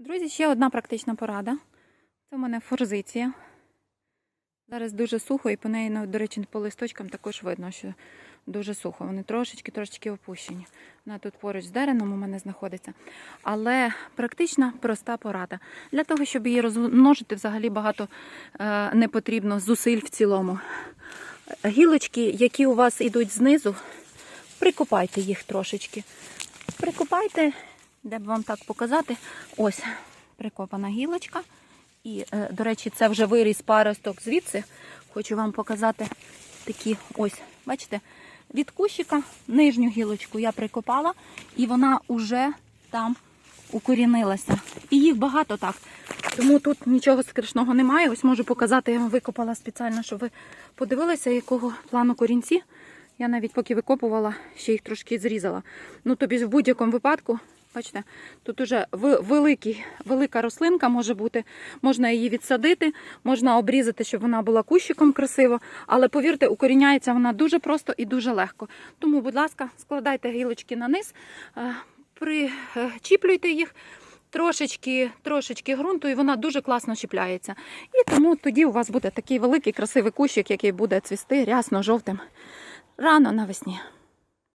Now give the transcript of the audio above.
Друзі, ще одна практична порада. Це в мене форзиція. Зараз дуже сухо, і по неї, ну, до речі, по листочкам також видно, що дуже сухо. Вони трошечки, трошечки опущені. Вона тут поруч з деревом у мене знаходиться. Але практична, проста порада. Для того, щоб її розмножити, взагалі багато е, не потрібно зусиль в цілому. Гілочки, які у вас йдуть знизу, прикопайте їх трошечки. Прикопайте, де б вам так показати. Ось прикопана гілочка. І, е, до речі, це вже виріс паросток звідси. Хочу вам показати такі ось, бачите, від кущика нижню гілочку я прикопала, і вона вже там укорінилася. І їх багато так. Тому тут нічого страшного немає. Ось можу показати, я викопала спеціально, щоб ви подивилися, якого плану корінці. Я навіть поки викопувала, ще їх трошки зрізала. Ну, тобі в будь-якому випадку, бачите, тут уже великий, велика рослинка може бути, можна її відсадити, можна обрізати, щоб вона була кущиком красиво. Але повірте, укоріняється вона дуже просто і дуже легко. Тому, будь ласка, складайте гілочки на низ, е, причіплюйте їх. Трошечки, трошечки ґрунту, і вона дуже класно чіпляється. І тому тоді у вас буде такий великий красивий кущик, який буде цвісти рясно жовтим рано навесні.